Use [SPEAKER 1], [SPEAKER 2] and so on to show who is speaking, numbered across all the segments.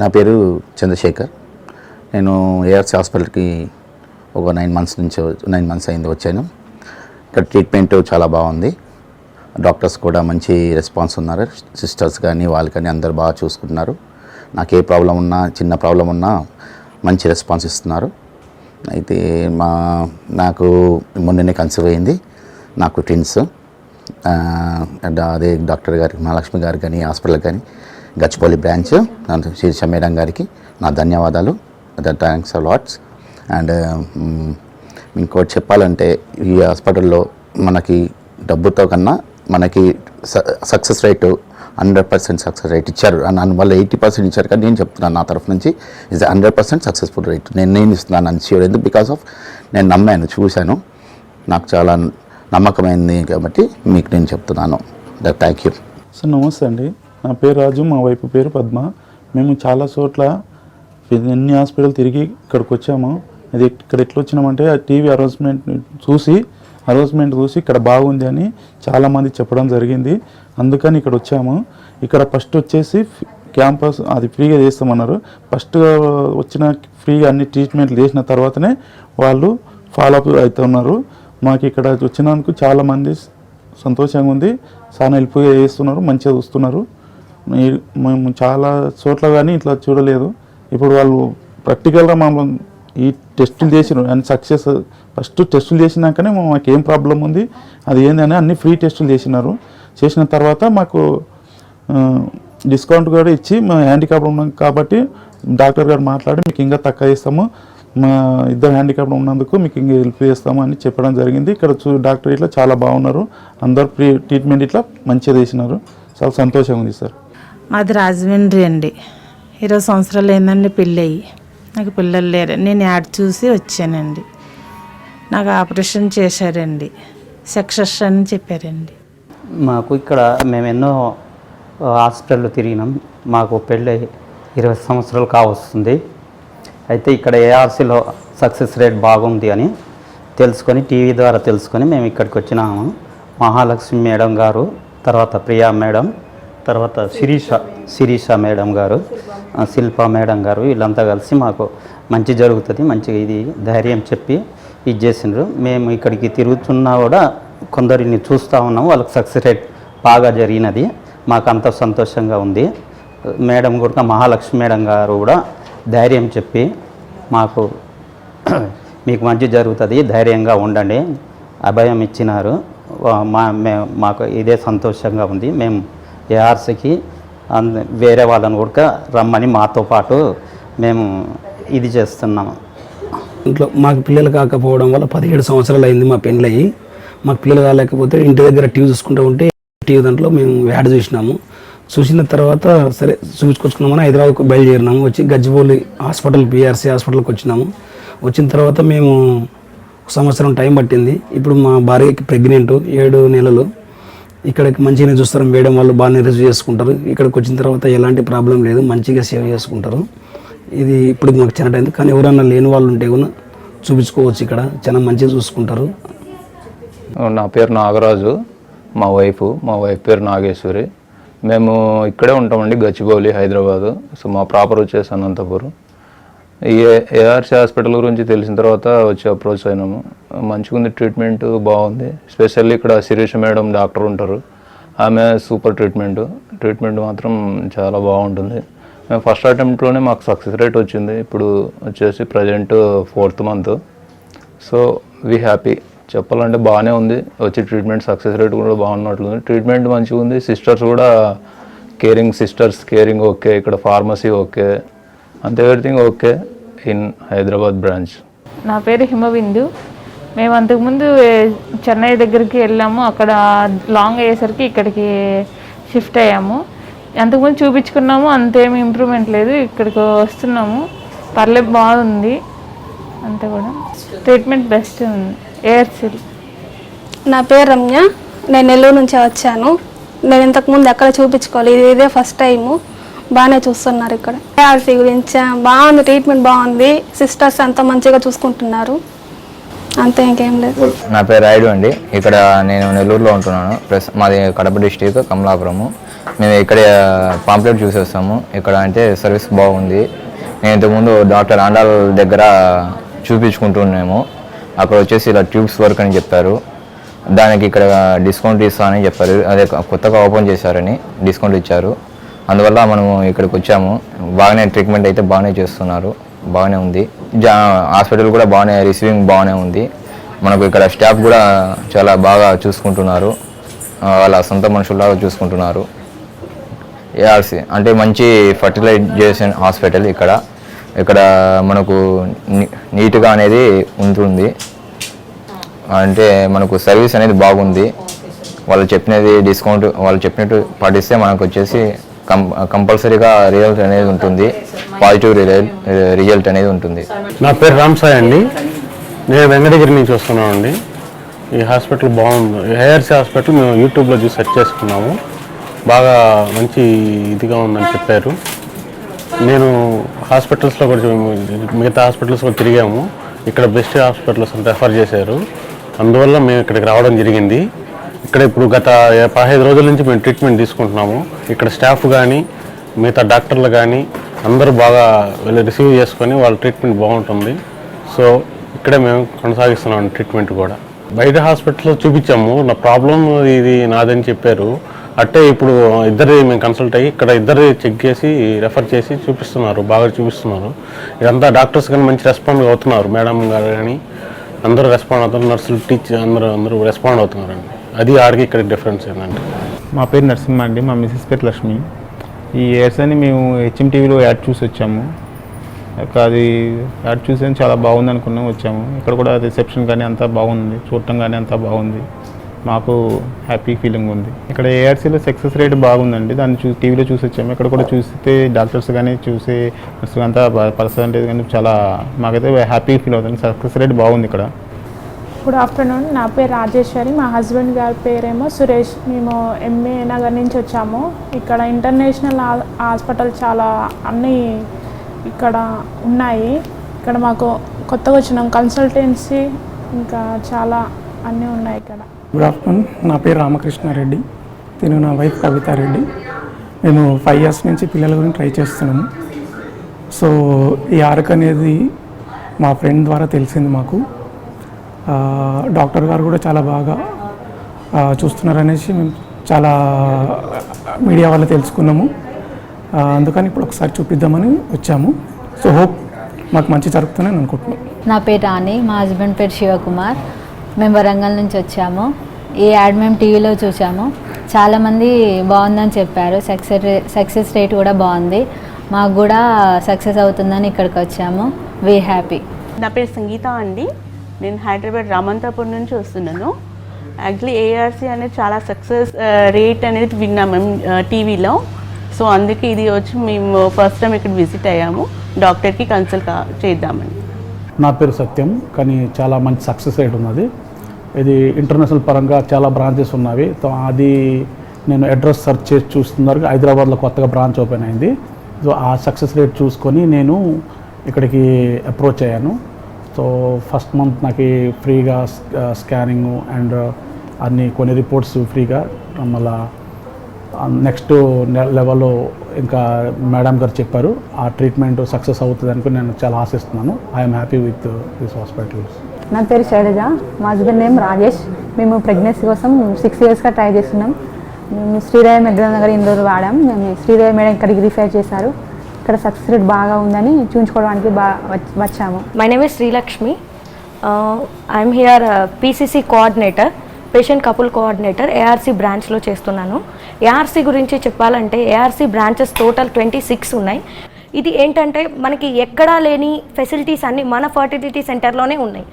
[SPEAKER 1] నా పేరు చంద్రశేఖర్ నేను ఏఆర్సీ హాస్పిటల్కి ఒక నైన్ మంత్స్ నుంచి నైన్ మంత్స్ అయింది వచ్చాను ఇక్కడ ట్రీట్మెంట్ చాలా బాగుంది డాక్టర్స్ కూడా మంచి రెస్పాన్స్ ఉన్నారు సిస్టర్స్ కానీ వాళ్ళు కానీ అందరు బాగా చూసుకుంటున్నారు నాకు ఏ ప్రాబ్లం ఉన్నా చిన్న ప్రాబ్లం ఉన్నా మంచి రెస్పాన్స్ ఇస్తున్నారు అయితే మా నాకు మొన్ననే కన్సర్వ్ అయింది నాకు ట్విన్స్ అదే డాక్టర్ గారు మహాలక్ష్మి గారు కానీ హాస్పిటల్ కానీ గచ్చిపల్లి బ్రాంచ్ శ్రీ మేడం గారికి నా ధన్యవాదాలు ద థ్యాంక్స్ లాట్స్ అండ్ ఇంకోటి చెప్పాలంటే ఈ హాస్పిటల్లో మనకి డబ్బుతో కన్నా మనకి success rate hundred percent success rate ఇచ్చారు వల్ల ఎయిటీ పర్సెంట్ ఇచ్చారు కానీ నేను చెప్తున్నాను నా తరఫు నుంచి is hundred percent successful rate నేను నేను ఇస్తున్నాను అని షూర్ ఎందుకు బికాస్ ఆఫ్ నేను నమ్మాను చూశాను నాకు చాలా నమ్మకమైంది కాబట్టి మీకు నేను చెప్తున్నాను థ్యాంక్ యూ
[SPEAKER 2] సార్ నమస్తే అండి నా పేరు రాజు మా వైపు పేరు పద్మ మేము చాలా చోట్ల ఎన్ని హాస్పిటల్ తిరిగి ఇక్కడికి వచ్చాము అది ఇక్కడ ఎట్లా వచ్చినామంటే టీవీ అనౌన్స్మెంట్ చూసి అనౌన్స్మెంట్ చూసి ఇక్కడ బాగుంది అని చాలామంది చెప్పడం జరిగింది అందుకని ఇక్కడ వచ్చాము ఇక్కడ ఫస్ట్ వచ్చేసి క్యాంపస్ అది ఫ్రీగా చేస్తామన్నారు ఫస్ట్ వచ్చిన ఫ్రీగా అన్ని ట్రీట్మెంట్లు చేసిన తర్వాతనే వాళ్ళు ఫాలోఅప్ అవుతున్నారు మాకు ఇక్కడ వచ్చినందుకు చాలామంది సంతోషంగా ఉంది చాలా హెల్ప్గా చేస్తున్నారు మంచిగా చూస్తున్నారు మేము చాలా చోట్ల కానీ ఇట్లా చూడలేదు ఇప్పుడు వాళ్ళు ప్రాక్టికల్గా మమ్మల్ని ఈ టెస్టులు చేసిన అండ్ సక్సెస్ ఫస్ట్ టెస్టులు చేసినాకనే మాకు ఏం ప్రాబ్లం ఉంది అది ఏంది అని అన్ని ఫ్రీ టెస్టులు చేసినారు చేసిన తర్వాత మాకు డిస్కౌంట్ కూడా ఇచ్చి మేము హ్యాండిక్యాప్ ఉన్నాం కాబట్టి డాక్టర్ గారు మాట్లాడి మీకు ఇంకా తక్కువ ఇస్తాము మా ఇద్దరు హ్యాండిక్యాప్ ఉన్నందుకు మీకు ఇంకా హెల్ప్ చేస్తాము అని చెప్పడం జరిగింది ఇక్కడ చూ డాక్టర్ ఇట్లా చాలా బాగున్నారు అందరు ట్రీట్మెంట్ ఇట్లా మంచిగా చేసినారు చాలా సంతోషంగా ఉంది సార్
[SPEAKER 3] మాది రాజమండ్రి అండి ఇరవై సంవత్సరాలు ఏందండి పెళ్ళి నాకు పిల్లలు లేరు నేను యాడ్ చూసి వచ్చానండి నాకు ఆపరేషన్ చేశారండి సక్సెస్ అని చెప్పారండి
[SPEAKER 4] మాకు ఇక్కడ మేము ఎన్నో హాస్పిటల్లో తిరిగినాం మాకు పెళ్ళి ఇరవై సంవత్సరాలు కావస్తుంది అయితే ఇక్కడ ఏఆర్సీలో సక్సెస్ రేట్ బాగుంది అని తెలుసుకొని టీవీ ద్వారా తెలుసుకొని మేము ఇక్కడికి వచ్చినాము మహాలక్ష్మి మేడం గారు తర్వాత ప్రియా మేడం తర్వాత శిరీష శిరీష మేడం గారు శిల్ప మేడం గారు వీళ్ళంతా కలిసి మాకు మంచి జరుగుతుంది మంచి ఇది ధైర్యం చెప్పి ఇది చేసిండ్రు మేము ఇక్కడికి తిరుగుతున్నా కూడా కొందరిని చూస్తూ ఉన్నాము వాళ్ళకి సక్సెస్ రేట్ బాగా జరిగినది మాకు అంత సంతోషంగా ఉంది మేడం కూడా మహాలక్ష్మి మేడం గారు కూడా ధైర్యం చెప్పి మాకు మీకు మంచి జరుగుతుంది ధైర్యంగా ఉండండి అభయం ఇచ్చినారు మా మేము మాకు ఇదే సంతోషంగా ఉంది మేము ఏఆర్సీకి అంద వేరే వాళ్ళని కూడా రమ్మని మాతో పాటు మేము ఇది చేస్తున్నాము
[SPEAKER 5] ఇంట్లో మాకు పిల్లలు కాకపోవడం వల్ల పదిహేడు సంవత్సరాలు అయింది మా పెళ్ళయి మాకు పిల్లలు కాలేకపోతే ఇంటి దగ్గర టీవీ చూసుకుంటూ ఉంటే టీవీ దాంట్లో మేము యాడ్ చూసినాము చూసిన తర్వాత సరే చూసుకొచ్చుకున్నామని హైదరాబాద్కు బయలుదేరినాము వచ్చి గజ్జిబౌలి హాస్పిటల్ బీఆర్సీ హాస్పిటల్కి వచ్చినాము వచ్చిన తర్వాత మేము సంవత్సరం టైం పట్టింది ఇప్పుడు మా భార్యకి ప్రెగ్నెంట్ ఏడు నెలలు ఇక్కడ మంచిగానే చూస్తారు వేయడం వాళ్ళు బాగానే రిసీవ్ చేసుకుంటారు ఇక్కడికి వచ్చిన తర్వాత ఎలాంటి ప్రాబ్లం లేదు మంచిగా సేవ్ చేసుకుంటారు ఇది ఇప్పుడు మాకు చిన్న కానీ ఎవరైనా లేని వాళ్ళు ఉంటే కూడా చూపించుకోవచ్చు ఇక్కడ చాలా మంచిగా చూసుకుంటారు
[SPEAKER 6] నా పేరు నాగరాజు మా వైఫ్ మా వైఫ్ పేరు నాగేశ్వరి మేము ఇక్కడే ఉంటామండి గచ్చిబౌలి హైదరాబాదు సో మా ప్రాపర్ వచ్చేసి అనంతపురం ఏఆర్సి హాస్పిటల్ గురించి తెలిసిన తర్వాత వచ్చి అప్రోచ్ అయినాము మంచిగా ఉంది ట్రీట్మెంట్ బాగుంది స్పెషల్లీ ఇక్కడ శిరీష మేడం డాక్టర్ ఉంటారు ఆమె సూపర్ ట్రీట్మెంట్ ట్రీట్మెంట్ మాత్రం చాలా బాగుంటుంది మేము ఫస్ట్ అటెంప్ట్లోనే మాకు సక్సెస్ రేట్ వచ్చింది ఇప్పుడు వచ్చేసి present fourth month so we happy చెప్పాలంటే బాగానే ఉంది వచ్చి ట్రీట్మెంట్ సక్సెస్ రేట్ కూడా బాగున్నట్లుంది ట్రీట్మెంట్ మంచిగా ఉంది సిస్టర్స్ కూడా కేరింగ్ సిస్టర్స్ కేరింగ్ ఓకే ఇక్కడ ఫార్మసీ ఓకే అంత everything okay in Hyderabad branch
[SPEAKER 7] నా పేరు హిమబిందు మేము అంతకుముందు చెన్నై దగ్గరికి వెళ్ళాము అక్కడ లాంగ్ అయ్యేసరికి ఇక్కడికి షిఫ్ట్ అయ్యాము అంతకుముందు చూపించుకున్నాము అంతేమి ఇంప్రూవ్మెంట్ లేదు ఇక్కడికి వస్తున్నాము పర్లేదు బాగుంది అంతే కూడా ట్రీట్మెంట్ బెస్ట్ ఉంది ఏఆర్సిల్
[SPEAKER 8] నా పేరు రమ్య నేను నెల్లూరు నుంచి వచ్చాను నేను ఇంతకుముందు ఎక్కడ చూపించుకోవాలి ఇదే ఫస్ట్ టైము బాగానే చూస్తున్నారు ఇక్కడ ఏఆర్సీ గురించి బాగుంది ట్రీట్మెంట్ బాగుంది సిస్టర్స్ అంతా మంచిగా చూసుకుంటున్నారు అంతే ఇంకేం లేదు
[SPEAKER 9] నా పేరు రాయుడు అండి ఇక్కడ నేను నెల్లూరులో ఉంటున్నాను ప్లస్ మాది కడప డిస్టిక్ కమలాపురము మేము ఇక్కడ పాంప్లెట్ చూసేస్తాము ఇక్కడ అంటే సర్వీస్ బాగుంది నేను ఇంతకుముందు డాక్టర్ ఆండాల్ దగ్గర చూపించుకుంటున్నాము అక్కడ వచ్చేసి ఇలా ట్యూబ్స్ వర్క్ అని చెప్పారు దానికి ఇక్కడ డిస్కౌంట్ ఇస్తానని చెప్పారు అదే కొత్తగా ఓపెన్ చేశారని డిస్కౌంట్ ఇచ్చారు అందువల్ల మనము ఇక్కడికి వచ్చాము బాగానే ట్రీట్మెంట్ అయితే బాగానే చేస్తున్నారు బాగానే ఉంది జా హాస్పిటల్ కూడా బాగానే రిసీవింగ్ బాగానే ఉంది మనకు ఇక్కడ స్టాఫ్ కూడా చాలా బాగా చూసుకుంటున్నారు వాళ్ళ సొంత మనుషుల్లాగా చూసుకుంటున్నారు ఏఆర్సీ అంటే మంచి ఫర్టిలైజేషన్ హాస్పిటల్ ఇక్కడ ఇక్కడ మనకు నీట్గా అనేది ఉంటుంది అంటే మనకు సర్వీస్ అనేది బాగుంది వాళ్ళు చెప్పినది డిస్కౌంట్ వాళ్ళు చెప్పినట్టు పాటిస్తే మనకు వచ్చేసి కం కంపల్సరీగా రిజల్ట్ అనేది ఉంటుంది పాజిటివ్ రిజల్ట్ అనేది ఉంటుంది
[SPEAKER 10] నా పేరు రామ్ సాయి అండి నేను వెంకటగిరి నుంచి వస్తున్నాను అండి ఈ హాస్పిటల్ బాగుంది హెయిర్స్ హాస్పిటల్ మేము యూట్యూబ్లో చూసి సెర్చ్ చేసుకున్నాము బాగా మంచి ఇదిగా ఉందని చెప్పారు నేను హాస్పిటల్స్లో కొంచెం మిగతా హాస్పిటల్స్లో తిరిగాము ఇక్కడ బెస్ట్ హాస్పిటల్స్ రెఫర్ చేశారు అందువల్ల మేము ఇక్కడికి రావడం జరిగింది ఇక్కడ ఇప్పుడు గత పదహైదు రోజుల నుంచి మేము ట్రీట్మెంట్ తీసుకుంటున్నాము ఇక్కడ స్టాఫ్ కానీ మిగతా డాక్టర్లు కానీ అందరూ బాగా వెళ్ళి రిసీవ్ చేసుకొని వాళ్ళ ట్రీట్మెంట్ బాగుంటుంది సో ఇక్కడే మేము కొనసాగిస్తున్నాం ట్రీట్మెంట్ కూడా బయట హాస్పిటల్లో చూపించాము నా ప్రాబ్లం ఇది నాదని చెప్పారు అట్టే ఇప్పుడు ఇద్దరి మేము కన్సల్ట్ అయ్యి ఇక్కడ ఇద్దరి చెక్ చేసి రెఫర్ చేసి చూపిస్తున్నారు బాగా చూపిస్తున్నారు ఇదంతా డాక్టర్స్ కానీ మంచి రెస్పాండ్ అవుతున్నారు మేడం గారు కానీ అందరూ రెస్పాండ్ అవుతున్నారు నర్సులు టీచర్ అందరూ అందరూ రెస్పాండ్ అవుతున్నారండి అది ఆడికి ఇక్కడ డిఫరెన్స్ ఏంటంటే
[SPEAKER 11] మా పేరు నరసింహ అండి మా మిస్సెస్ పేరు లక్ష్మి ఈ ఇయర్స్ అని మేము హెచ్ఎంటీవీలో యాడ్ చూసి వచ్చాము అది యాడ్ చూసి చాలా బాగుంది అనుకున్నాం వచ్చాము ఇక్కడ కూడా రిసెప్షన్ కానీ అంతా బాగుంది చూడటం కానీ అంతా బాగుంది మాకు హ్యాపీ ఫీలింగ్ ఉంది ఇక్కడ ఏఆర్సీలో సక్సెస్ రేట్ బాగుందండి దాన్ని చూసి టీవీలో చూసి వచ్చాము ఇక్కడ కూడా చూస్తే డాక్టర్స్ కానీ చూసే అంతా పర్సంటేజ్ కానీ చాలా మాకైతే హ్యాపీ ఫీల్ అవుతుంది సక్సెస్ రేట్ బాగుంది ఇక్కడ
[SPEAKER 12] గుడ్ ఆఫ్టర్నూన్ నా పేరు రాజేశ్వరి మా హస్బెండ్ గారి పేరేమో సురేష్ మేము ఎంఏ నగర్ నుంచి వచ్చాము ఇక్కడ ఇంటర్నేషనల్ హాస్పిటల్ చాలా అన్నీ ఇక్కడ ఉన్నాయి ఇక్కడ మాకు కొత్తగా వచ్చినాం కన్సల్టెన్సీ ఇంకా చాలా అన్నీ ఉన్నాయి ఇక్కడ
[SPEAKER 13] గుడ్ ఆఫ్టర్నూన్ నా పేరు రామకృష్ణారెడ్డి తిను నా వైఫ్ కవితారెడ్డి మేము ఫైవ్ ఇయర్స్ నుంచి పిల్లల గురించి ట్రై చేస్తున్నాము సో ఈ ఆర్క్ అనేది మా ఫ్రెండ్ ద్వారా తెలిసింది మాకు డాక్టర్ గారు కూడా చాలా బాగా చూస్తున్నారనేసి మేము చాలా మీడియా వల్ల తెలుసుకున్నాము అందుకని ఇప్పుడు ఒకసారి చూపిద్దామని వచ్చాము సో హోప్ మాకు మంచి జరుగుతుందని అనుకుంటున్నాం
[SPEAKER 14] నా పేరు రాణి మా హస్బెండ్ పేరు శివకుమార్ మేము వరంగల్ నుంచి వచ్చాము ఈ యాడ్ మేము టీవీలో చూసాము చాలామంది బాగుందని చెప్పారు సక్సెస్ సక్సెస్ రేట్ కూడా బాగుంది మాకు కూడా సక్సెస్ అవుతుందని ఇక్కడికి వచ్చాము వీ హ్యాపీ
[SPEAKER 15] నా పేరు సంగీత అండి నేను హైదరాబాద్ రామంతాపూర్ నుంచి వస్తున్నాను యాక్చువల్లీ ఏఆర్సీ అనేది చాలా సక్సెస్ రేట్ uh, అనేది విన్నాం మేము టీవీలో uh, సో అందుకే ఇది వచ్చి మేము ఫస్ట్ టైం ఇక్కడ విజిట్ అయ్యాము డాక్టర్కి కన్సల్ట్ చేద్దామని
[SPEAKER 10] నా పేరు సత్యం కానీ చాలా మంచి సక్సెస్ రేట్ ఉన్నది ఇది ఇంటర్నేషనల్ పరంగా చాలా బ్రాంచెస్ ఉన్నవి అది నేను అడ్రస్ సర్చ్ చేసి చూస్తున్నారు హైదరాబాద్లో కొత్తగా బ్రాంచ్ ఓపెన్ అయింది సో ఆ సక్సెస్ రేట్ చూసుకొని నేను ఇక్కడికి అప్రోచ్ అయ్యాను సో ఫస్ట్ మంత్ నాకు ఫ్రీగా స్కానింగ్ అండ్ అన్ని కొన్ని రిపోర్ట్స్ ఫ్రీగా మళ్ళా నెక్స్ట్ లెవెల్లో ఇంకా మేడం గారు చెప్పారు ఆ ట్రీట్మెంట్ సక్సెస్ అవుతుంది అనుకుని నేను చాలా ఆశిస్తున్నాను I'm happy with this hospital
[SPEAKER 14] నా పేరు శైలజ మా హస్బెండ్ నేమ్ రాజేష్ మేము ప్రెగ్నెన్సీ కోసం సిక్స్ ఇయర్స్గా ట్రై చేస్తున్నాం మేము శ్రీరాయ మెడ్రల్ నగర్ ఇందులో రోజులు వాడాం మేము శ్రీరాయ మేడం ఇక్కడికి రిఫర్ చేశారు ఇక్కడ సక్సెస్ రేట్ బాగా ఉందని చూపించుకోవడానికి బా వచ్చాము
[SPEAKER 16] my name is Srilakshmi I'm here PCC coordinator patient couple coordinator ARC బ్రాంచ్లో చేస్తున్నాను ఏఆర్సీ గురించి చెప్పాలంటే ARC branches total twenty six ఉన్నాయి ఇది ఏంటంటే మనకి ఎక్కడా లేని ఫెసిలిటీస్ అన్నీ మన ఫర్టిలిటీ సెంటర్లోనే ఉన్నాయి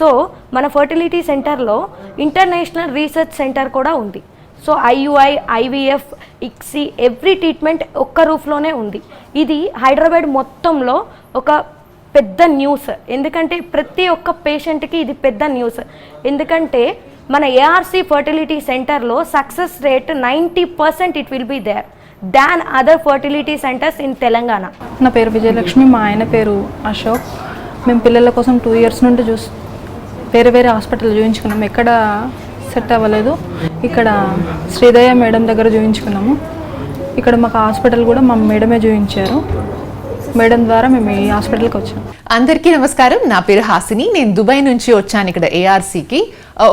[SPEAKER 16] సో మన ఫర్టిలిటీ సెంటర్లో ఇంటర్నేషనల్ రీసెర్చ్ సెంటర్ కూడా ఉంది so IUI IVF ICSI every treatment ఒక్క రూఫ్లోనే ఉంది ఇది హైదరాబాద్ మొత్తంలో ఒక పెద్ద న్యూస్ ఎందుకంటే ప్రతి ఒక్క పేషెంట్కి ఇది పెద్ద న్యూస్ ఎందుకంటే మన ఏఆర్సీ ఫర్టిలిటీ సెంటర్లో success rate ninety percent it will be there than other fertility centres in Telangana
[SPEAKER 12] నా పేరు విజయలక్ష్మి మా ఆయన పేరు అశోక్ మేము పిల్లల కోసం టూ ఇయర్స్ నుండి చూసి వేరే వేరే హాస్పిటల్ చూపించుకున్నాం ఎక్కడ సెట్ అవ్వలేదు ఇక్కడ శ్రీదయ మేడం దగ్గర చూపించుకున్నాము
[SPEAKER 17] ఇక్కడ మాకు హాస్పిటల్ కూడా మా మేడమే చూపించారు మేడం ద్వారా మేము ఈ హాస్పిటల్కి వచ్చాం
[SPEAKER 18] అందరికీ నమస్కారం నా పేరు హాసిని నేను దుబాయ్ నుంచి వచ్చాను ఇక్కడ ఏఆర్సీకి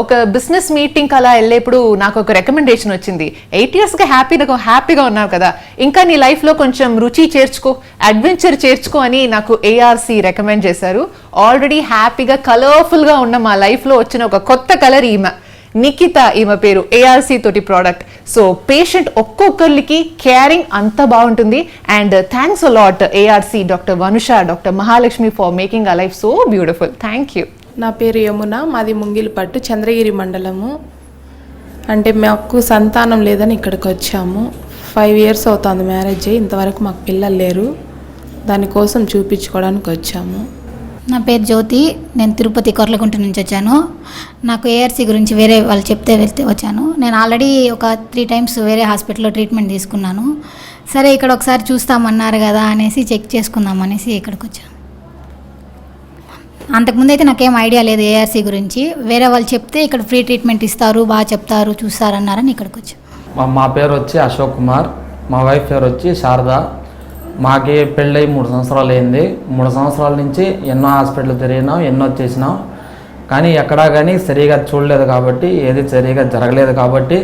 [SPEAKER 18] ఒక బిజినెస్ మీటింగ్ అలా వెళ్ళేప్పుడు నాకు ఒక రికమెండేషన్ వచ్చింది ఎయిట్ ఇయర్స్గా హ్యాపీగా హ్యాపీగా ఉన్నావు కదా ఇంకా నీ లైఫ్లో కొంచెం రుచి చేర్చుకో అడ్వెంచర్ చేర్చుకో అని నాకు ఏఆర్సీ రికమెండ్ చేశారు ఆల్రెడీ హ్యాపీగా కలర్ఫుల్గా ఉన్న మా లైఫ్లో వచ్చిన ఒక కొత్త కలర్ ఈమె నిఖిత ఈమె పేరు ఏఆర్సీ తోటి ప్రోడక్ట్ సో పేషెంట్ ఒక్కొక్కరికి కేరింగ్ అంత బాగుంటుంది and thanks a lot ARC doctor Vanusha doctor Mahalakshmi for making a life so beautiful thank you
[SPEAKER 19] నా పేరు యమున మాది ముంగిలిపట్టు చంద్రగిరి మండలము అంటే మాకు సంతానం లేదని ఇక్కడికి వచ్చాము ఫైవ్ ఇయర్స్ అవుతుంది మ్యారేజ్ ఇంతవరకు మాకు పిల్లలు లేరు దానికోసం చూపించుకోవడానికి వచ్చాము
[SPEAKER 20] నా పేరు జ్యోతి నేను తిరుపతి కొర్లగుంట నుంచి వచ్చాను నాకు ఏఆర్సీ గురించి వేరే వాళ్ళు చెప్తే వెళ్తే వచ్చాను నేను ఆల్రెడీ ఒక త్రీ టైమ్స్ వేరే హాస్పిటల్లో ట్రీట్మెంట్ తీసుకున్నాను సరే ఇక్కడ ఒకసారి చూస్తామన్నారు కదా అనేసి చెక్ చేసుకుందాం అనేసి ఇక్కడికి వచ్చాను అంతకుముందు అయితే నాకేం ఐడియా లేదు ఏఆర్సీ గురించి వేరే వాళ్ళు చెప్తే ఇక్కడ ఫ్రీ ట్రీట్మెంట్ ఇస్తారు బాగా చెప్తారు చూస్తారన్నారని ఇక్కడికి వచ్చాను
[SPEAKER 21] మా పేరు వచ్చి అశోక్ కుమార్ మా వైఫ్ పేరు వచ్చి శారదా మాకే పెళ్ళై మూడు సంవత్సరాలు అయింది మూడు సంవత్సరాల నుంచి ఎన్నో హాస్పిటల్ తిరిగినాం ఎన్నో చేసినాం కానీ ఎక్కడా కానీ సరిగా చూడలేదు కాబట్టి ఏది సరిగా జరగలేదు కాబట్టి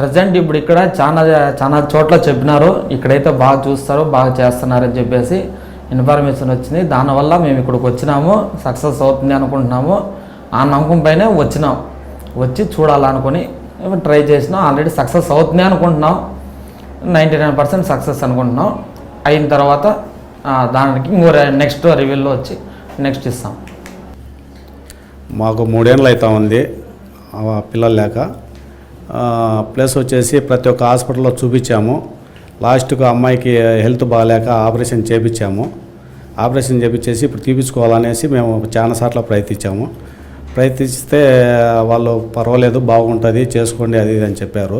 [SPEAKER 21] ప్రజెంట్ ఇప్పుడు ఇక్కడ చాలా చాలా చోట్ల చెప్పినారు ఇక్కడైతే బాగా చూస్తారు బాగా చేస్తున్నారని చెప్పేసి ఇన్ఫర్మేషన్ వచ్చింది దానివల్ల మేము ఇక్కడికి వచ్చినాము సక్సెస్ అవుతుంది అనుకుంటున్నాము ఆ నమ్మకం పైనే వచ్చినాం వచ్చి చూడాలనుకుని ట్రై చేసినాం ఆల్రెడీ సక్సెస్ అవుతుంది అనుకుంటున్నాం నైంటీ నైన్ పర్సెంట్ సక్సెస్ అనుకుంటున్నాం అయిన తర్వాత దానికి ఇంకో నెక్స్ట్ రివ్యూలో వచ్చి నెక్స్ట్ ఇస్తాం
[SPEAKER 22] మాకు మూడేళ్ళు అవుతా ఉంది పిల్లలు లేక ప్లస్ వచ్చేసి ప్రతి ఒక్క హాస్పిటల్లో చూపించాము లాస్ట్కు అమ్మాయికి హెల్త్ బాగాలేక ఆపరేషన్ చేపించాము ఆపరేషన్ చేపించేసి ఇప్పుడు తీపించుకోవాలనేసి మేము చాలా సార్లు ప్రయత్నించాము ప్రయత్నిస్తే వాళ్ళు పర్వాలేదు బాగుంటుంది చేసుకోండి అది ఇది అని చెప్పారు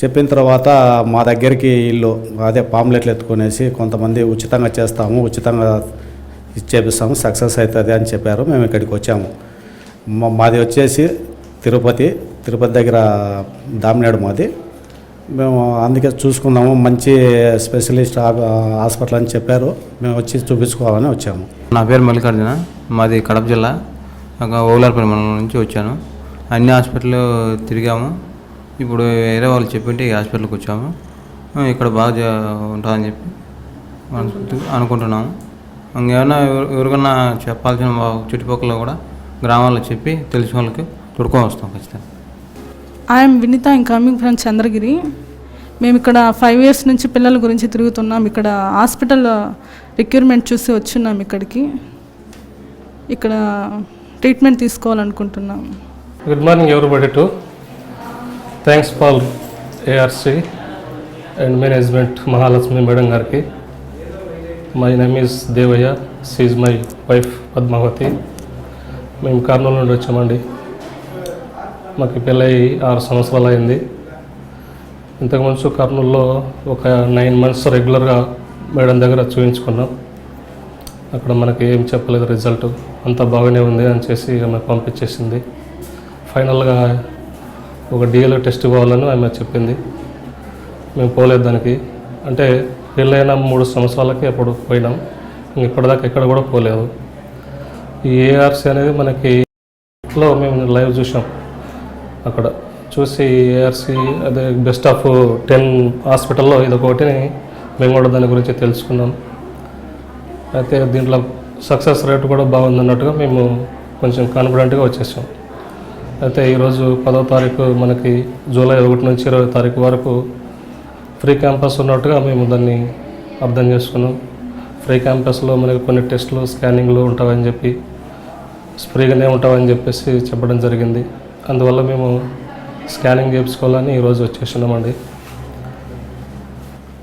[SPEAKER 22] చెప్పిన తర్వాత మా దగ్గరికి వీళ్ళు అదే పాంప్లెట్లు ఎత్తుకునేసి కొంతమంది ఉచితంగా చేస్తాము ఉచితంగా ఇచ్చేపిస్తాము సక్సెస్ అవుతుంది అని చెప్పారు మేము ఇక్కడికి వచ్చాము మాది వచ్చేసి తిరుపతి తిరుపతి దగ్గర దామినాడు మాది మేము అందుకే చూసుకున్నాము మంచి స్పెషలిస్ట్ హాస్పిటల్ అని చెప్పారు మేము వచ్చి చూపించుకోవాలని వచ్చాము
[SPEAKER 23] నా పేరు మల్లికార్జున మాది కడప జిల్లా ఓలార్పల్లి మండలం నుంచి వచ్చాను అన్ని హాస్పిటల్ తిరిగాము ఇప్పుడు వేరే వాళ్ళు చెప్పింటే ఈ హాస్పిటల్కి వచ్చాము ఇక్కడ బాగా ఉంటుందని చెప్పి అనుకుంటున్నాము ఇంకేమైనా ఎవరికన్నా చెప్పాల్సిన చుట్టుపక్కల కూడా గ్రామాల్లో చెప్పి తెలిసిన వాళ్ళకి తుడుకొని వస్తాం ఖచ్చితంగా
[SPEAKER 24] I'm Vinitha I'm coming from Chandragiri మేము ఇక్కడ ఫైవ్ ఇయర్స్ నుంచి పిల్లల గురించి తిరుగుతున్నాం ఇక్కడ హాస్పిటల్ రిక్యూర్మెంట్ చూసి వచ్చున్నాం ఇక్కడికి ఇక్కడ ట్రీట్మెంట్ తీసుకోవాలనుకుంటున్నాం
[SPEAKER 25] గుడ్ మార్నింగ్ ఎవరు బడేటు thanks fall ARC and management Mahalakshmi madam గారికి my name is Devaiah she's my wife Padmavathi మేము కర్నూలు నుండి వచ్చామండి మాకు పెళ్ళై ఆరు సంవత్సరాలు అయింది ఇంతకుముందు కర్నూలులో ఒక నైన్ మంత్స్ రెగ్యులర్గా మేడం దగ్గర చూపించుకున్నాం అక్కడ మనకి ఏం చెప్పలేదు రిజల్ట్ అంతా బాగానే ఉంది అని చేసి మనకు పంపించేసింది ఫైనల్గా ఒక డిఎల్ఓ e టెస్ట్ పోవాలని ఆమె చెప్పింది మేము పోలేదు దానికి అంటే పెళ్ళైన మూడు సంవత్సరాలకి అప్పుడు పోయినాం ఇప్పటిదాకా ఎక్కడ కూడా పోలేదు ఈ ఏఆర్సీ అనేది మనకి ఇంట్లో మేము లైవ్ చూసాం అక్కడ చూసి ఏఆర్సీ అదే బెస్ట్ ఆఫ్ టెన్ హాస్పిటల్లో ఇదొకటి మేము కూడా దాని గురించి తెలుసుకున్నాం అయితే దీంట్లో సక్సెస్ రేట్ కూడా బాగుంది అన్నట్టుగా మేము కొంచెం కాన్ఫిడెంట్గా వచ్చేసాం అయితే ఈరోజు పదో తారీఖు మనకి జూలై ఒకటి నుంచి ఇరవై తారీఖు వరకు ఫ్రీ క్యాంపస్ ఉన్నట్టుగా మేము దాన్ని అర్థం చేసుకున్నాం ఫ్రీ క్యాంపస్లో మనకి కొన్ని టెస్టులు స్కానింగ్లు ఉంటావని చెప్పి ఫ్రీగానే ఉంటామని చెప్పేసి చెప్పడం జరిగింది అందువల్ల మేము స్కానింగ్ చేయించుకోవాలని ఈరోజు వచ్చేసినామండి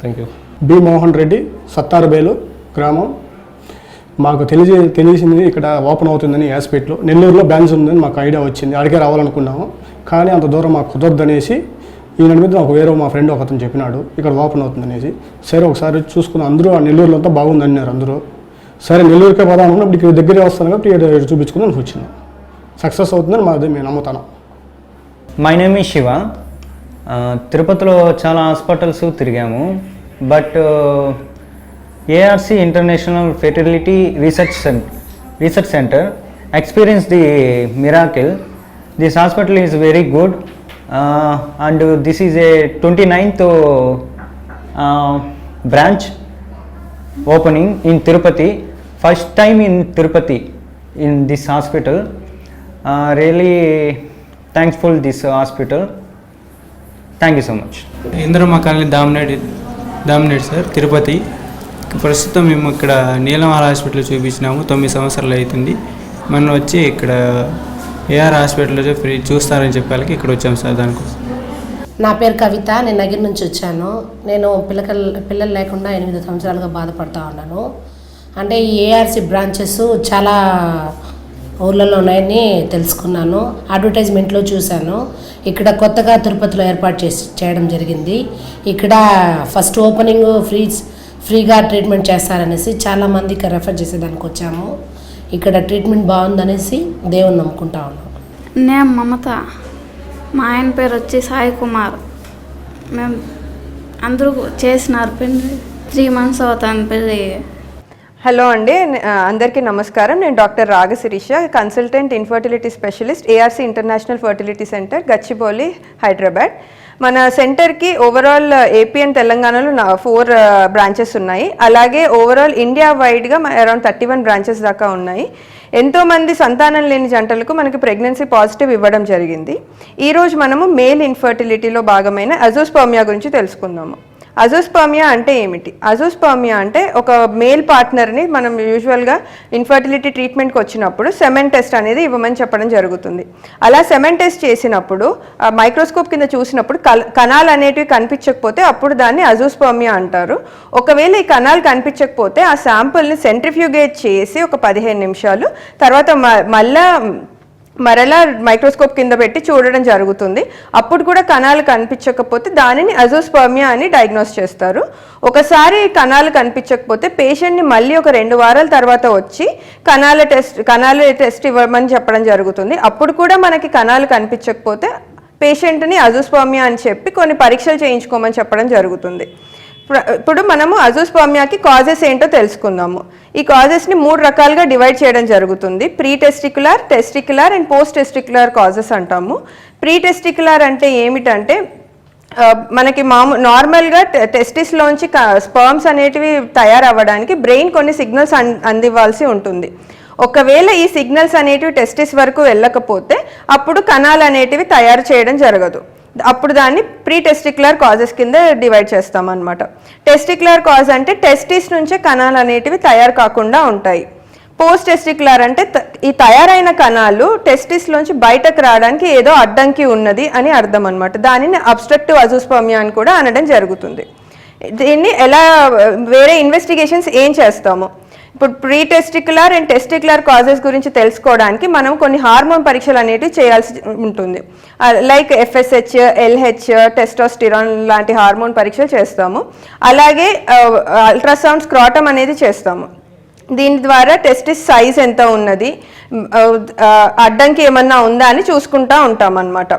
[SPEAKER 25] thank you
[SPEAKER 26] B Mohan Reddy Sattarubelu గ్రామం మాకు తెలిసి తెలిసింది ఇక్కడ ఓపెన్ అవుతుందని యాస్పేట్లో నెల్లూరులో బ్రాంచ్ ఉందని మాకు ఐడియా వచ్చింది అడిగే రావాలనుకున్నాము కానీ అంత దూరం మాకు కుదరదనేసి ఈయన మీద నాకు వేరే మా ఫ్రెండ్ ఒకతను చెప్పినాడు ఇక్కడ ఓపెన్ అవుతుందనేసి సరే ఒకసారి చూసుకున్న అందరూ ఆ నెల్లూరులో అంతా బాగుంది అన్నారు అందరూ సరే నెల్లూరుకే పోదాం అనుకున్నప్పుడు ఇక్కడ దగ్గరే వస్తాను కాబట్టి ఇక్కడ చూపించుకుని వచ్చింది సక్సెస్ అవుతుందని మాది మేము నమ్ముతాను
[SPEAKER 27] మై నేమ్ ఈ
[SPEAKER 28] శివ తిరుపతిలో చాలా హాస్పిటల్స్ తిరిగాము but ARC International Fertility Research Center experienced the miracle. This hospital is very good, uh, and this is a 29th uh, branch opening in Tirupati. First time in Tirupati in this hospital. Uh, really thankful this hospital. Thank you so much.
[SPEAKER 29] Indira Makkalani dominated, sir, Tirupati. ప్రస్తుతం మేము ఇక్కడ నీలమాల hospital చూపించినాము తొమ్మిది సంవత్సరాలు అవుతుంది మనం వచ్చి ఇక్కడ AR హాస్పిటల్లో ఫ్రీ చూస్తారని చెప్పాలి ఇక్కడ వచ్చాము సార్ దానికోసం
[SPEAKER 30] నా పేరు కవిత నేను నగిరి నుంచి వచ్చాను నేను పిల్లకల్ పిల్లలు లేకుండా ఎనిమిది సంవత్సరాలుగా బాధపడుతూ ఉన్నాను అంటే ఈ ఏఆర్సి బ్రాంచెస్ చాలా ఊళ్ళలో ఉన్నాయని తెలుసుకున్నాను అడ్వర్టైజ్మెంట్లో చూశాను ఇక్కడ కొత్తగా తిరుపతిలో ఏర్పాటు చేసి చేయడం జరిగింది ఇక్కడ ఫస్ట్ ఓపెనింగ్ ఫ్రీ ఫ్రీగా ట్రీట్మెంట్ చేస్తారనేసి ఇక్కడ రెఫర్ చేసేదానికి వచ్చాము ఇక్కడ ట్రీట్మెంట్ బాగుందనేసి దేవుని నమ్ముకుంటా ఉన్నాం
[SPEAKER 16] నేను మమత మా ఆయన పేరు వచ్చి సాయి కుమార్ మేము అందరూ చేసినారు పెళ్ళి త్రీ మంత్స్ అవుతాను పెళ్ళి
[SPEAKER 31] హలో అండి అందరికీ నమస్కారం నేను doctor Raga Sirisha consultant infertility specialist ARC international fertility centre Gachibowli Hyderabad మన సెంటర్కి ఓవరాల్ ఏపీ అండ్ తెలంగాణలో నా ఫోర్ బ్రాంచెస్ uh, ఉన్నాయి అలాగే ఓవరాల్ ఇండియా వైడ్గా అరౌండ్ థర్టీ వన్ బ్రాంచెస్ దాకా ఉన్నాయి ఎంతోమంది సంతానం లేని జంటలకు మనకి ప్రెగ్నెన్సీ పాజిటివ్ ఇవ్వడం జరిగింది ఈరోజు మనము మేల్ ఇన్ఫర్టిలిటీలో భాగమైన అజోస్పర్మియా గురించి తెలుసుకుందాము అజోస్పర్మియా అంటే ఏమిటి అజోస్పర్మియా అంటే ఒక మేల్ పార్ట్నర్ని మనం యూజువల్గా ఇన్ఫర్టిలిటీ ట్రీట్మెంట్కి వచ్చినప్పుడు సెమెన్ టెస్ట్ అనేది ఇవ్వమని చెప్పడం జరుగుతుంది అలా సెమెన్ టెస్ట్ చేసినప్పుడు మైక్రోస్కోప్ కింద చూసినప్పుడు కణాలు అనేటివి కనిపించకపోతే అప్పుడు దాన్ని అజోస్పర్మియా అంటారు ఒకవేళ ఈ కణాలు కనిపించకపోతే ఆ శాంపుల్ని సెంట్రిఫ్యూగేట్ చేసి ఒక పదిహేను నిమిషాలు తర్వాత మళ్ళా మరలా మైక్రోస్కోప్ కింద పెట్టి చూడడం జరుగుతుంది అప్పుడు కూడా కణాలు కనిపించకపోతే దానిని అజోస్పర్మియా అని డయాగ్నోస్ చేస్తారు ఒకసారి కణాలు కనిపించకపోతే పేషెంట్ని మళ్ళీ ఒక రెండు వారాల తర్వాత వచ్చి కణాల టెస్ట్ కణాల టెస్ట్ ఇవ్వమని చెప్పడం జరుగుతుంది అప్పుడు కూడా మనకి కణాలు కనిపించకపోతే పేషెంట్ని అజోస్పర్మియా అని చెప్పి కొన్ని పరీక్షలు చేయించుకోమని చెప్పడం జరుగుతుంది ఇప్పుడు మనము అజోస్పామియాకి కాజెస్ ఏంటో తెలుసుకుందాము ఈ కాజెస్ని మూడు రకాలుగా డివైడ్ చేయడం జరుగుతుంది pre testicular testicular and post testicular causes అంటాము ప్రీ టెస్టిక్యులర్ అంటే ఏమిటంటే మనకి మామూ నార్మల్గా టెస్టిస్లోంచి స్పర్మ్స్ అనేటివి తయారవ్వడానికి బ్రెయిన్ కొన్ని సిగ్నల్స్ అందివ్వాల్సి ఉంటుంది ఒకవేళ ఈ సిగ్నల్స్ అనేటివి టెస్టిస్ వరకు వెళ్ళకపోతే అప్పుడు కణాలు అనేటివి తయారు చేయడం జరగదు అప్పుడు దాన్ని ప్రీ టెస్టిక్యులర్ కాజెస్ కింద డివైడ్ చేస్తాం అనమాట టెస్టిక్యులర్ కాజ్ అంటే టెస్టిస్ నుంచే కణాలు అనేటివి తయారు కాకుండా ఉంటాయి పోస్ట్ టెస్టిక్యులర్ అంటే ఈ తయారైన కణాలు టెస్టిస్లోంచి బయటకు రావడానికి ఏదో అడ్డంకి ఉన్నది అని అర్థం అనమాట దానిని అబ్స్ట్రక్టివ్ అజూస్పమ్య అని కూడా అనడం జరుగుతుంది దీన్ని ఎలా వేరే ఇన్వెస్టిగేషన్స్ ఏం చేస్తాము ఇప్పుడు pre testicular and testicular causes గురించి తెలుసుకోవడానికి మనం కొన్ని హార్మోన్ పరీక్షలు అనేటివి చేయాల్సి ఉంటుంది లైక్ ఎఫ్ఎస్హెచ్ ఎల్హెచ్ టెస్టోస్టిరాన్ లాంటి హార్మోన్ పరీక్షలు చేస్తాము అలాగే అల్ట్రాసౌండ్ స్క్రాటమ్ అనేది చేస్తాము దీని ద్వారా టెస్టిస్ సైజ్ ఎంత ఉన్నది అడ్డంకి ఏమన్నా ఉందా అని చూసుకుంటా ఉంటాం అనమాట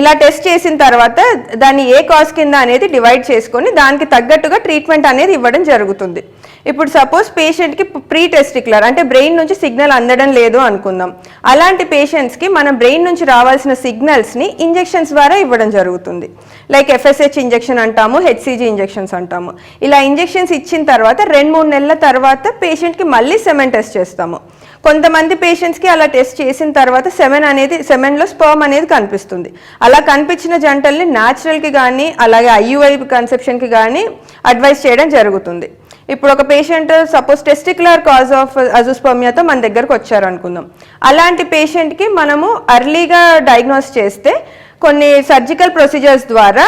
[SPEAKER 31] ఇలా టెస్ట్ చేసిన తర్వాత దాన్ని ఏ కాజ్ కింద అనేది డివైడ్ చేసుకొని దానికి తగ్గట్టుగా ట్రీట్మెంట్ అనేది ఇవ్వడం జరుగుతుంది ఇప్పుడు సపోజ్ పేషెంట్కి ప్రీ టెస్టిక్యులర్ అంటే బ్రెయిన్ నుంచి సిగ్నల్ అందడం లేదు అనుకుందాం అలాంటి పేషెంట్స్కి మన బ్రెయిన్ నుంచి రావాల్సిన సిగ్నల్స్ని ఇంజెక్షన్స్ ద్వారా ఇవ్వడం జరుగుతుంది like F S H injection అంటాము హెచ్సిజీ ఇంజెక్షన్స్ అంటాము ఇలా ఇంజెక్షన్స్ ఇచ్చిన తర్వాత రెండు మూడు నెలల తర్వాత పేషెంట్కి మళ్ళీ సెమెన్ టెస్ట్ చేస్తాము కొంతమంది పేషెంట్స్కి అలా టెస్ట్ చేసిన తర్వాత సెమెన్ అనేది సెమెన్లో స్పర్మ్ అనేది కనిపిస్తుంది అలా కనిపించిన జంటల్ని న్యాచురల్కి కానీ అలాగే ఐయుఐ కన్సెప్షన్కి కానీ అడ్వైస్ చేయడం జరుగుతుంది ఇప్పుడు ఒక patient suppose testicular cause of అజుస్పర్మియాతో మన దగ్గరకు వచ్చారు అనుకుందాం అలాంటి పేషెంట్కి మనము అర్లీగా డయాగ్నోస్ చేస్తే కొన్ని సర్జికల్ ప్రొసీజర్స్ ద్వారా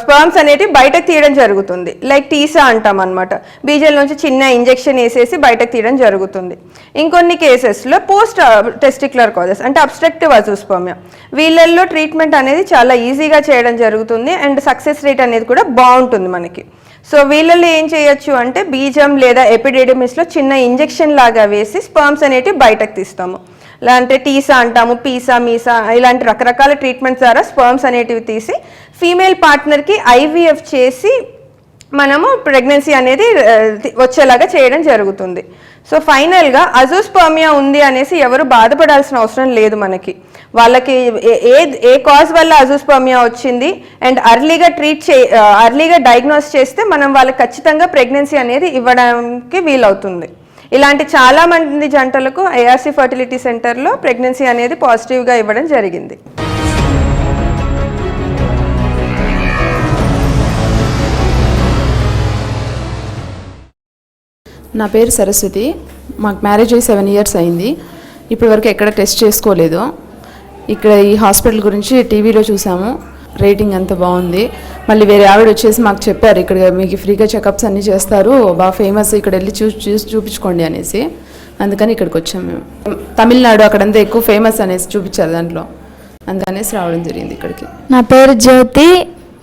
[SPEAKER 31] స్పర్మ్స్ అనేటివి బయటకు తీయడం జరుగుతుంది లైక్ టీసా అంటాం అనమాట బీజల నుంచి చిన్న ఇంజెక్షన్ వేసేసి బయటకు తీయడం జరుగుతుంది ఇంకొన్ని కేసెస్లో పోస్ట్ టెస్టిక్యులర్ కాజెస్ అంటే అబ్స్ట్రక్టివ్ అజోస్పర్మియా వీళ్ళల్లో ట్రీట్మెంట్ అనేది చాలా ఈజీగా చేయడం జరుగుతుంది అండ్ సక్సెస్ రేట్ అనేది కూడా బాగుంటుంది మనకి సో వీళ్ళల్లో ఏం చేయొచ్చు అంటే బీజం లేదా ఎపిడెడమిస్లో చిన్న ఇంజెక్షన్ లాగా వేసి స్పర్మ్స్ అనేటివి బయటకు తీస్తాము లేదంటే టీసా అంటాము పీసా మీసా ఇలాంటి రకరకాల ట్రీట్మెంట్స్ ద్వారా స్పర్మ్స్ అనేటివి తీసి ఫీమేల్ పార్ట్నర్కి ఐవీఎఫ్ చేసి మనము ప్రెగ్నెన్సీ అనేది వచ్చేలాగా చేయడం జరుగుతుంది సో ఫైనల్గా అజోస్పర్మియా ఉంది అనేసి ఎవరు బాధపడాల్సిన అవసరం లేదు మనకి వాళ్ళకి ఏ ఏ కాజ్ వల్ల అజోస్పర్మియా వచ్చింది అండ్ అర్లీగా ట్రీట్ చే అర్లీగా డయాగ్నోస్ చేస్తే మనం వాళ్ళకి ఖచ్చితంగా ప్రెగ్నెన్సీ అనేది ఇవ్వడానికి వీలవుతుంది ఇలాంటి చాలామంది జంటలకు ఏఆర్సీ ఫర్టిలిటీ సెంటర్లో ప్రెగ్నెన్సీ అనేది పాజిటివ్గా ఇవ్వడం జరిగింది
[SPEAKER 19] నా పేరు సరస్వతి మాకు మ్యారేజ్ అయ్యి సెవెన్ ఇయర్స్ అయింది ఇప్పటి వరకు ఎక్కడ టెస్ట్ చేసుకోలేదు ఇక్కడ ఈ హాస్పిటల్ గురించి టీవీలో చూసాము రేటింగ్ అంత బాగుంది మళ్ళీ వేరే ఆవిడ వచ్చేసి మాకు చెప్పారు ఇక్కడ మీకు ఫ్రీగా చెకప్స్ అన్నీ చేస్తారు బాగా ఫేమస్ ఇక్కడ వెళ్ళి చూ చూసి చూపించుకోండి అనేసి అందుకని ఇక్కడికి వచ్చాము మేము తమిళనాడు అక్కడంతా ఎక్కువ ఫేమస్ అనేసి చూపించారు దాంట్లో అందుకనేసి రావడం జరిగింది ఇక్కడికి
[SPEAKER 32] నా పేరు జ్యోతి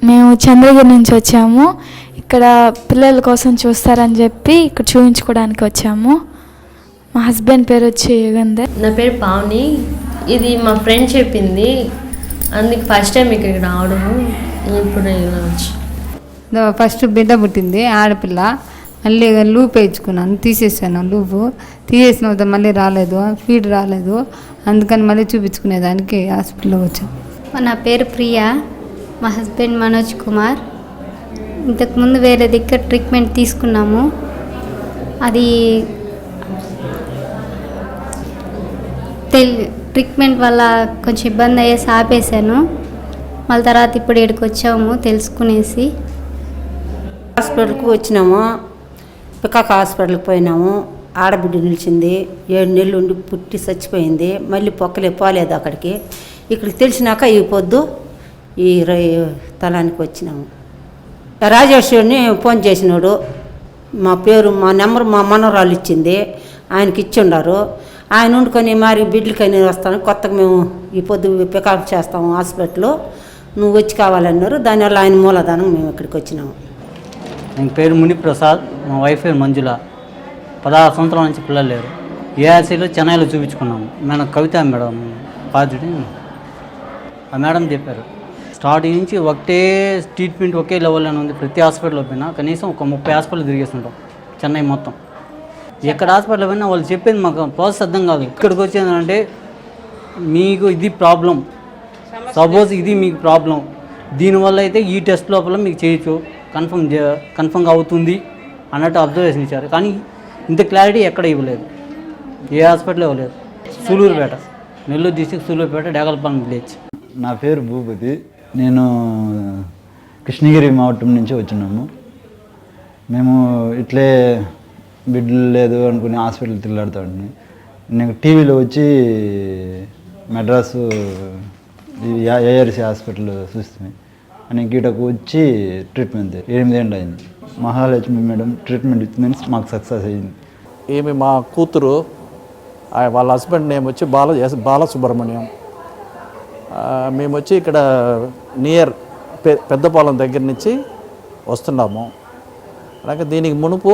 [SPEAKER 32] మేము చంద్రగిరి నుంచి వచ్చాము ఇక్కడ పిల్లల కోసం చూస్తారని చెప్పి ఇక్కడ చూపించుకోవడానికి వచ్చాము మా హస్బెండ్ పేరు వచ్చి యుగంధర్
[SPEAKER 33] నా పేరు పావని ఇది మా ఫ్రెండ్ చెప్పింది అందుకు ఫస్ట్ టైం ఇక్కడికి రావడము ఇప్పుడు వచ్చి
[SPEAKER 34] ఫస్ట్ బిడ్డ పుట్టింది ఆడపిల్ల మళ్ళీ లూప్ వేయించుకున్నాను తీసేసాను లూపు తీసేసిన తర్వాత మళ్ళీ రాలేదు ఫీడ్ రాలేదు అందుకని మళ్ళీ చూపించుకునేదానికి హాస్పిటల్లో వచ్చాను
[SPEAKER 32] నా పేరు ప్రియా మా హస్బెండ్ మనోజ్ కుమార్ ఇంతకుముందు వేరే దగ్గర ట్రీట్మెంట్ తీసుకున్నాము అది తెలి ట్రీట్మెంట్ వల్ల కొంచెం ఇబ్బంది అయ్యేసి ఆపేశాను మళ్ళీ తర్వాత ఇప్పుడు ఇక్కడికి వచ్చాము తెలుసుకునేసి
[SPEAKER 35] హాస్పిటల్కి వచ్చినాము పికాక్ హాస్పిటల్కి పోయినాము ఆడబిడ్డ నిలిచింది ఏడు నెలలు ఉండి పుట్టి చచ్చిపోయింది మళ్ళీ పొక్కలే పోలేదు అక్కడికి ఇక్కడికి తెలిసినాక ఈ పొద్దు ఈ తలానికి వచ్చినాము రాజేశ్వరిని ఫోన్ చేసినాడు మా పేరు మా నెంబర్ మా మనవరాలు ఇచ్చింది ఆయనకి ఇచ్చి ఉన్నారు ఆయన ఉండుకొని మరి బిడ్డలకని వస్తాను కొత్తగా మేము ఈ పొద్దు పికప్ చేస్తాము హాస్పిటల్లో నువ్వు వచ్చి కావాలన్నారు దానివల్ల ఆయన మూలధనం మేము ఇక్కడికి వచ్చినాము
[SPEAKER 27] ఆయన పేరు మునిప్రసాద్ మా వైఫ్ పేరు మంజుల పదహారు సంవత్సరాల నుంచి పిల్లలు లేరు ఏఆర్సీలో చెన్నైలో చూపించుకున్నాము మేడం కవిత మేడం పాజిటివ్ ఆ మేడం చెప్పారు స్టార్టింగ్ నుంచి ఒకటే ట్రీట్మెంట్ ఒకే లెవెల్లో ఉంది ప్రతి హాస్పిటల్లో పోయినా కనీసం ఒక ముప్పై హాస్పిటల్ తిరిగేస్తుంటాం చెన్నై మొత్తం ఎక్కడ హాస్పిటల్ పోయినా వాళ్ళు చెప్పింది మాకు ప్రాసెస్ అర్థం కాదు ఇక్కడికి వచ్చేదంటే మీకు ఇది ప్రాబ్లం సపోజ్ ఇది మీకు ప్రాబ్లం దీనివల్ల అయితే ఈ టెస్ట్ లోపల మీకు చేయొచ్చు కన్ఫర్మ్ కన్ఫర్మ్గా అవుతుంది అన్నట్టు అబ్జర్వేషన్ ఇచ్చారు కానీ ఇంత క్లారిటీ ఎక్కడ ఇవ్వలేదు ఏ హాస్పిటల్ ఇవ్వలేదు Sullurupeta Nellore district Sullurupeta development village
[SPEAKER 36] నా పేరు భూపతి నేను కృష్ణగిరి మావటం నుంచి వచ్చినాము మేము ఇట్లే బిడ్డలు లేదు అనుకుని హాస్పిటల్ తిల్లాడుతా నేను టీవీలో వచ్చి మెడ్రాసు ఏఆర్సీ హాస్పిటల్ చూస్తుంది అని గీటకు వచ్చి ట్రీట్మెంట్ ఎనిమిది ఏళ్ళు అయింది మహాలక్ష్మి మేడం ట్రీట్మెంట్ ఇచ్చిందని మాకు సక్సెస్ అయింది
[SPEAKER 37] ఈమె మా కూతురు వాళ్ళ హస్బెండ్ నేమ్ వచ్చి బాల బాలసుబ్రహ్మణ్యం మేము వచ్చి ఇక్కడ నియర్ పెద్దపాలెం దగ్గర నుంచి వస్తున్నాము అలాగే దీనికి మునుపు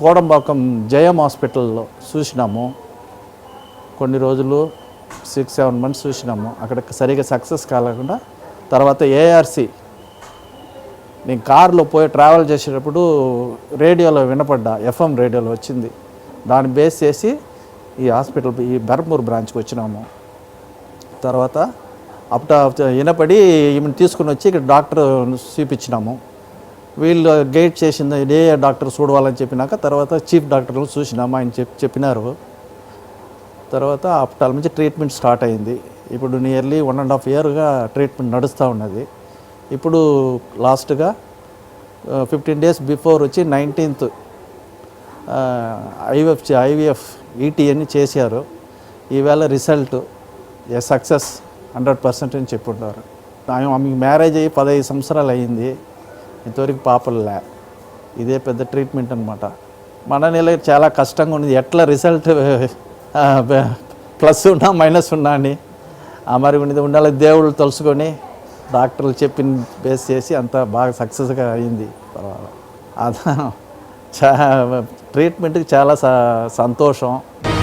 [SPEAKER 37] కోడంబాకం జయం హాస్పిటల్లో చూసినాము కొన్ని రోజులు సిక్స్ సెవెన్ మంత్స్ చూసినాము అక్కడ సరిగా సక్సెస్ కాలేకుండా తర్వాత ఏఆర్సి నేను కారులో పోయి ట్రావెల్ చేసేటప్పుడు రేడియోలో వినపడ్డా ఎఫ్ఎం రేడియోలో వచ్చింది దాన్ని బేస్ చేసి ఈ హాస్పిటల్ ఈ బెర్మూర్ బ్రాంచ్కి వచ్చినాము తర్వాత అప్పుడు వినపడి ఈమెను తీసుకుని వచ్చి ఇక్కడ డాక్టర్ చూపించినాము వీళ్ళు గైడ్ చేసింది ఇదే డాక్టర్ చూడవాలని చెప్పినాక తర్వాత చీఫ్ డాక్టర్లు చూసినాము ఆయన చెప్పి చెప్పినారు తర్వాత అప్టాల నుంచి ట్రీట్మెంట్ స్టార్ట్ అయింది ఇప్పుడు నియర్లీ వన్ అండ్ హాఫ్ ఇయర్గా ట్రీట్మెంట్ నడుస్తూ ఉన్నది ఇప్పుడు లాస్ట్గా ఫిఫ్టీన్ డేస్ బిఫోర్ వచ్చి నైన్టీన్త్ ఐవిఎఫ్ ఐవిఎఫ్ ఈటీ అని చేశారు ఈవేళ result a success hundred percent అని చెప్పుంటారు ఆమెకి మ్యారేజ్ అయ్యి పదహైదు సంవత్సరాలు అయ్యింది ఇంతవరకు పాపలు లే ఇదే పెద్ద ట్రీట్మెంట్ అనమాట మన నెల చాలా కష్టంగా ఉంది ఎట్లా రిజల్ట్ ప్లస్ ఉన్నా మైనస్ ఉన్నా అని ఆ మరి ఉన్నది ఉండాలి దేవుళ్ళు తలుసుకొని డాక్టర్లు చెప్పిన బేస్ చేసి అంత బాగా సక్సెస్గా అయింది పర్వాలేదు అదా ట్రీట్మెంట్కి చాలా సంతోషం